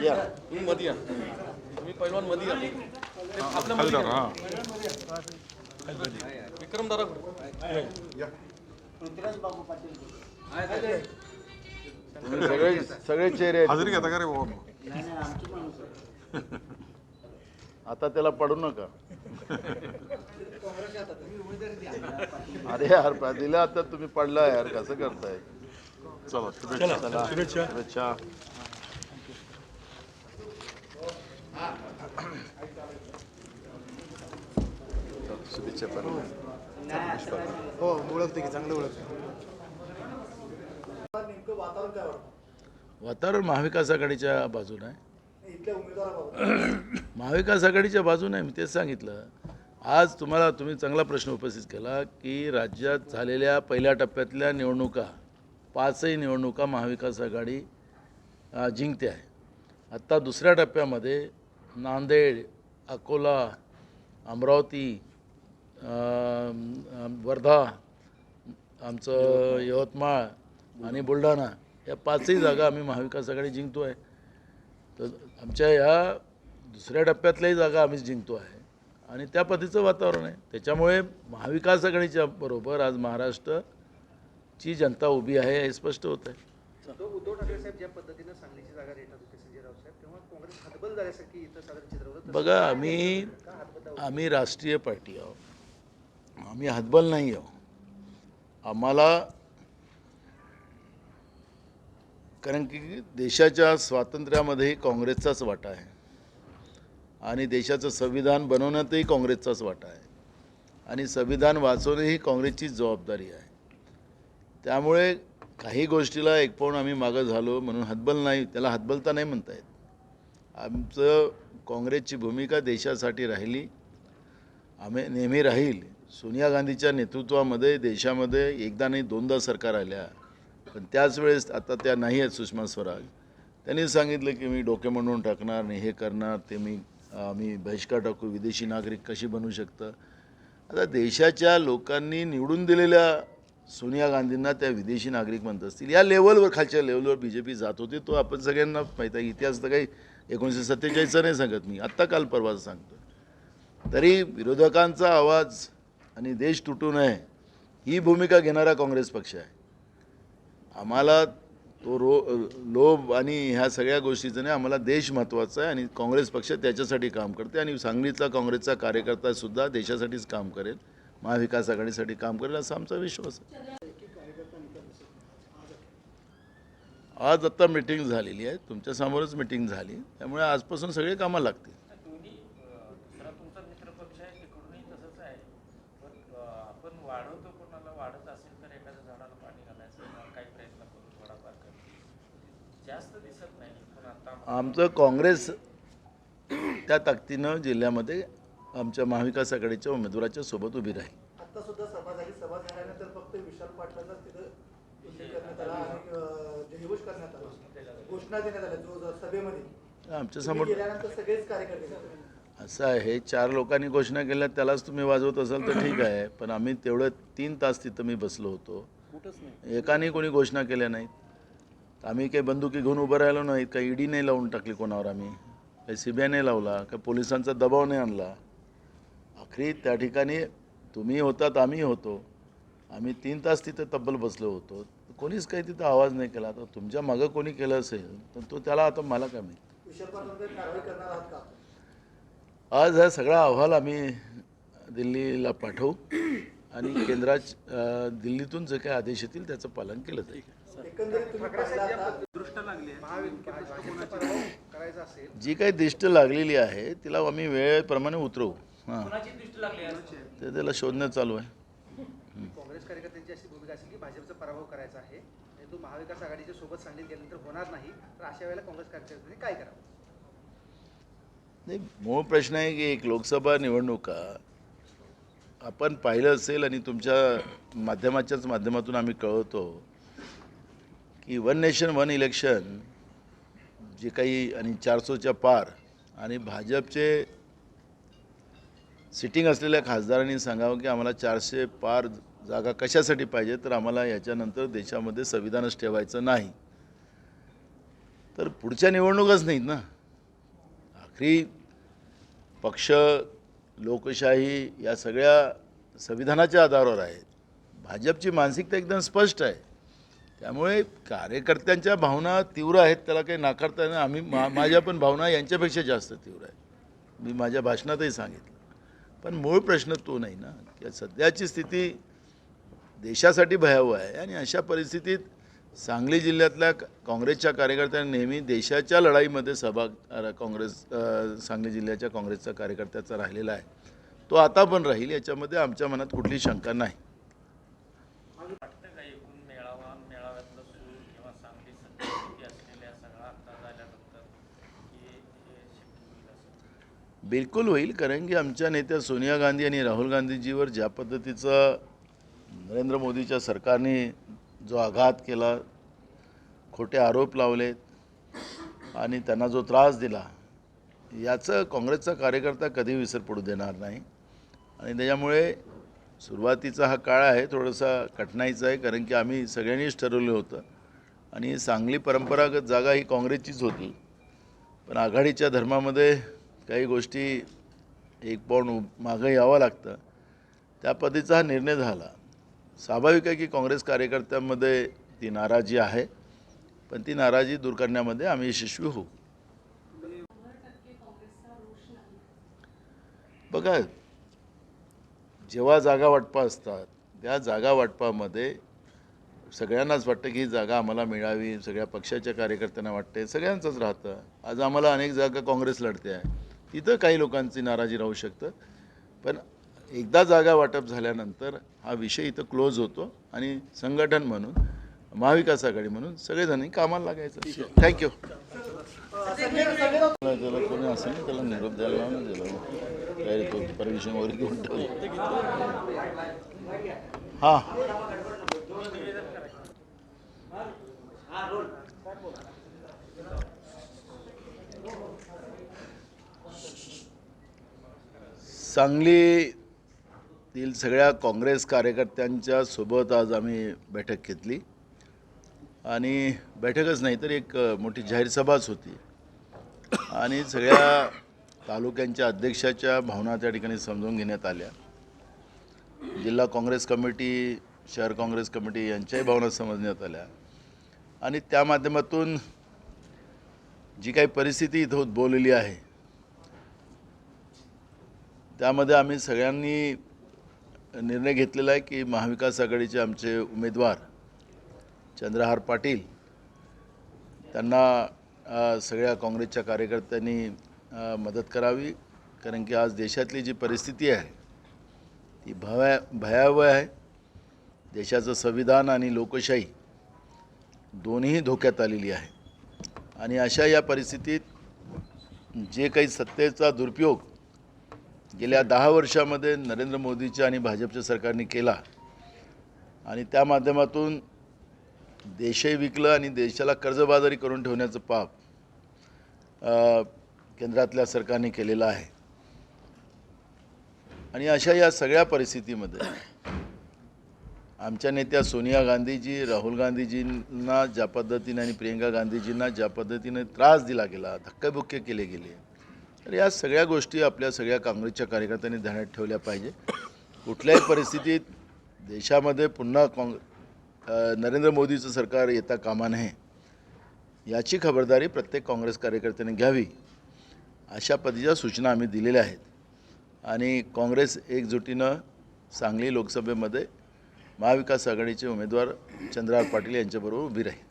या तुम्ही मध्ये या तुम्ही पैलवानमध्ये या आपल्या मध्ये या. सगळे सगळे चेहरे आहेत. हजेरी घेता का रे बाबा आता त्याला पडू नका अरे यार दिला आता तुम्ही पडला यार कसं करताय चला शुभेच्छा शुभेच्छा शुभेच्छा पण हो ओळखते की चांगलं ओळखते वातावरण महाविकास आघाडीच्या बाजूने आहे. महाविकास आघाडीच्या बाजूने आहे मी तेच सांगितलं. आज तुम्हाला तुम्ही चांगला प्रश्न उपस्थित केला की राज्यात झालेल्या पहिल्या टप्प्यातल्या निवडणुका पाचही निवडणुका महाविकास आघाडी जिंकते आहे. आत्ता दुसऱ्या टप्प्यामध्ये नांदेड अकोला अमरावती वर्धा आमचं यवतमाळ आणि बुलढाणा या पाचही जागा आम्ही महाविकास आघाडी जिंकतो आहे. तर आमच्या या दुसऱ्या टप्प्यातल्याही जागा आम्ही जिंकतो आहे. आणि त्या पद्धतीचं वातावरण आहे. त्याच्यामुळे महाविकास आघाडीच्या बरोबर आज महाराष्ट्र महाराष्ट्रची जनता उभी आहे हे स्पष्ट होत आहे. तो उद्धव ठाकरे साहेब ज्या पद्धतीनं सांगलीची जागा रेटत होते संजय राऊत साहेब तेव्हा काँग्रेस हातबल झाल्यासारखी इथं साधारण चित्र होतं बघा आम्ही आम्ही राष्ट्रीय पार्टी आहोत. आम्ही हातबल नाही आहोत. आम्हाला कारण की देशाच्या स्वातंत्र्यामध्येही काँग्रेसचाच वाटा आहे. आणि देशाचं संविधान बनवण्यातही काँग्रेसचाच वाटा आहे. आणि संविधान वाचवणंही काँग्रेसचीच जबाबदारी आहे. त्यामुळे काही गोष्टीला एक पाऊण आम्ही मागं झालो म्हणून हतबल नाही त्याला हतबलता नाही म्हणता येत. आमचं काँग्रेसची भूमिका देशासाठी राहिली. आम्ही नेहमी राहील. सोनिया गांधीच्या नेतृत्वामध्ये देशामध्ये एकदा नाही दोनदा सरकार आल्या. पण त्याच वेळेस आता त्या नाही आहेत सुषमा स्वराज. त्यांनी सांगितलं की मी डोके म्हणून टाकणार नाही हे करणार ते मी आम्ही बहिष्कार टाकू विदेशी नागरिक कशी बनू शकतं? आता देशाच्या लोकांनी निवडून दिलेल्या सोनिया गांधींना त्या विदेशी नागरिक म्हणत असतील. या लेवलवर खालच्या लेवलवर बी जे पी जात होती तो आपण सगळ्यांना माहीत आहे. इतिहास तर काही एकोणीसशे सत्तेचाळीसचा नाही सांगत मी. आत्ता काल परवाच सांगतो तरी विरोधकांचा आवाज आणि देश तुटू नये ही भूमिका घेणारा काँग्रेस पक्ष आहे. आम्हाला तो रो लोभ आणि ह्या सगळ्या गोष्टीचं नाही आम्हाला देश महत्त्वाचा आहे आणि काँग्रेस पक्ष त्याच्यासाठी काम करते आणि सांगलीतला काँग्रेसचा कार्यकर्तासुद्धा देशासाठीच काम करेल. महाविकास आघाडीसाठी काम करेल असा आमचा विश्वास आहे. आज आत्ता मिटिंग झालेली आहे. तुमच्यासमोरच मिटिंग झाली. त्यामुळे आजपासून सगळे कामाला लागतील. आमचं काँग्रेस त्या ताकदीनं जिल्ह्यामध्ये आमच्या महाविकास आघाडीच्या उमेदवाराच्या सोबत उभी राहील. आता सुद्धा सभा झाली सभा झाल्यानंतर फक्त विशाल पाटलांचा तिथं उल्लेख करण्यात आला आणि अं, जयघोष करण्यात आला. घोषणा देण्यात आल्या जो जो सभेमध्ये. आमच्यासमोर गेल्यानंतर सगळेच कार्यकर्ते गेले. असं आहे चार लोकांनी घोषणा केल्या त्यालाच तुम्ही वाजवत असाल तर ठीक आहे पण आम्ही तेवढं तीन तास तिथं मी बसलो होतो. एकाने कोणी घोषणा केल्या नाहीत. आम्ही काही बंदुकी घेऊन उभं राहिलो नाहीत काही ईडी नाही लावून टाकली कोणावर आम्ही. काही सी बी आय नाही लावला काही पोलिसांचा दबाव नाही आणला. आखरी त्या ठिकाणी तुम्ही होतात आम्ही होतो. आम्ही तीन तास तिथे तब्बल बसलो होतो. कोणीच काही तिथं आवाज नाही केला. आता तुमच्या मागं कोणी केलं असेल तर तो त्याला आता मला काय माहिती? आज हा सगळा अहवाल आम्ही दिल्लीला पाठवू. आणि केंद्रात अ, दिल्लीतून जे काही आदेश येतील त्याचं पालन केलं जाईल. जी काही दिष्ट लागलेली आहे तिला आम्ही वेळेप्रमाणे उतरवू. हां. ते त्याला शोधणं चालू आहे. काँग्रेस कार्यकर्त्यांची अशी भूमिका असेल की भाजपचा पराभव करायचा आहे आणि तो महाविकास आघाडीच्या सोबत सांगलीत गेल्यानंतर होणार नाही तर अशा वेळेला काँग्रेस कार्यकर्त्यांनी काय करावं? नाही मूळ प्रश्न आहे की एक लोकसभा निवडणुका आपण पाहिलं असेल आणि तुमच्या माध्यमाच्याच माध्यमातून आम्ही कळवतो की वन नेशन वन इलेक्शन जे काही आणि चारसोच्या पार आणि भाजपचे सिटिंग असलेल्या खासदारांनी सांगावं की आम्हाला चारशे पार जागा कशासाठी पाहिजे तर आम्हाला याच्यानंतर देशामध्ये संविधानच ठेवायचं नाही. तर पुढच्या निवडणूकच नाहीत ना. आखरी पक्ष लोकशाही या सगळ्या संविधानाच्या आधारावर आहेत. भाजपची मानसिकता एकदम स्पष्ट आहे. त्यामुळे कार्यकर्त्यांच्या भावना तीव्र आहेत त्याला काही नाकारता आम्ही मा माझ्या पण भावना यांच्यापेक्षा जास्त तीव्र आहेत. मी माझ्या भाषणातही सांगितलं. पण मूळ प्रश्न तो नाही ना की सध्याची स्थिती देशासाठी भयावह आहे आणि अशा परिस्थितीत सांगली जिल्ह्यातल्या काँग्रेसच्या कार्यकर्त्यांनी नेहमी देशाच्या लढाईमध्ये सहभाग काँग्रेस सांगली जिल्ह्याच्या काँग्रेसचा कार्यकर्त्याचा राहिलेला आहे. तो आता पण राहील याच्यामध्ये आमच्या मनात कुठली शंका नाही वाटतं का एकूण मेळावा मेळाव्यातलं सूर किंवा सांगली सद्यस्थिती असलेल्या सगळा अंदाज आल्यानंतर की हे शक्य होईल असं बिलकुल होईल कारण की आमच्या नेत्या सोनिया गांधी आणि राहुल गांधीजीवर ज्या पद्धतीचा नरेंद्र मोदीच्या सरकारने जो आघात केला खोटे आरोप लावलेत आणि त्यांना जो त्रास दिला याचं काँग्रेसचा कार्यकर्ता कधी विसर पडू देणार नाही. आणि त्याच्यामुळे सुरुवातीचा हा काळ आहे थोडासा कठीणाईचा आहे कारण की आम्ही सगळ्यांनीच ठरवलं होतं. आणि सांगली परंपरागत जागा ही काँग्रेसचीच होती. पण आघाडीच्या धर्मामध्ये काही गोष्टी एक पाऊण मागं यावं लागतं. त्या पद्धतीचा हा निर्णय झाला. स्वाभाविक आहे की काँग्रेस कार्यकर्त्यांमध्ये ती नाराजी आहे पण ती नाराजी दूर करण्यामध्ये आम्ही यशस्वी होऊ. बघा जेव्हा जागा वाटपा असतात त्या जागा वाटपामध्ये सगळ्यांनाच वाटतं की ही जागा आम्हाला मिळावी सगळ्या पक्षाच्या कार्यकर्त्यांना वाटते सगळ्यांचंच राहतं. आज आम्हाला अनेक जागा काँग्रेस लढते आहे. तिथं काही लोकांची नाराजी राहू शकतं. पण एकदा जागा वाटप झाल्यानंतर हा विषय इथं क्लोज होतो आणि संघटन म्हणून महाविकास आघाडी म्हणून सगळेजणही कामाला लागायचं. थँक्यू त्याला कोणी असेल ना त्याला निरोप द्यायला लावून दिला तो परमिशन वगैरे घेऊन ठेवलं हां. सांगलीतील सगळ्या काँग्रेस कार्यकर्त्यांच्या सोबत आज आम्ही बैठक घेतली. आणि बैठकच नाही तर एक मोठी जाहीर सभाच होती. आणि सगळ्या तालुक्यांच्या अध्यक्षाच्या भावना त्या ठिकाणी समजून घेण्यात आल्या. जिल्हा काँग्रेस कमिटी शहर काँग्रेस कमिटी यांच्याही भावना समजण्यात आल्या. आणि त्या माध्यमातून जी काही परिस्थिती इथं उद्भवलेली आहे त्यामध्ये आम्ही सगळ्यांनी निर्णय घेतलेला आहे की महाविकास आघाडीचे आमचे उमेदवार चंद्रहार पाटील त्यांना सगळ्या काँग्रेसच्या कार्यकर्त्यांनी मदत करावी. कारण की आज देशातली जी परिस्थिती आहे ती भया भयावह आहे. देशाचं संविधान आणि लोकशाही दोन्ही धोक्यात आलेली आहे. आणि अशा या परिस्थितीत जे काही सत्तेचा दुरुपयोग गेल्या दहा वर्षामध्ये नरेंद्र मोदीच्या आणि भाजपच्या सरकारने केला. आणि त्या माध्यमातून देशही विकलं आणि देशाला कर्जबाजारी करून ठेवण्याचं पाप केंद्रातल्या सरकारने केलेलं आहे. आणि अशा या सगळ्या परिस्थितीमध्ये आमच्या नेत्या सोनिया गांधीजी राहुल गांधीजींना ज्या पद्धतीने आणि प्रियंका गांधीजींना ज्या पद्धतीने त्रास दिला गेला धक्काबुक्के केले गेले तर या सगळ्या गोष्टी आपल्या सगळ्या काँग्रेसच्या कार्यकर्त्यांनी ध्यानात ठेवल्या पाहिजे. कुठल्याही परिस्थितीत देशामध्ये पुन्हा काँग नरेंद्र मोदीचं सरकार येता कामा नये याची खबरदारी प्रत्येक काँग्रेस कार्यकर्त्याने घ्यावी अशा पद्धतीच्या सूचना आम्ही दिलेल्या आहेत. आणि काँग्रेस एकजुटीनं सांगली लोकसभेमध्ये महाविकास आघाडीचे उमेदवार चंद्रार पाटील यांच्याबरोबर उभी राहील.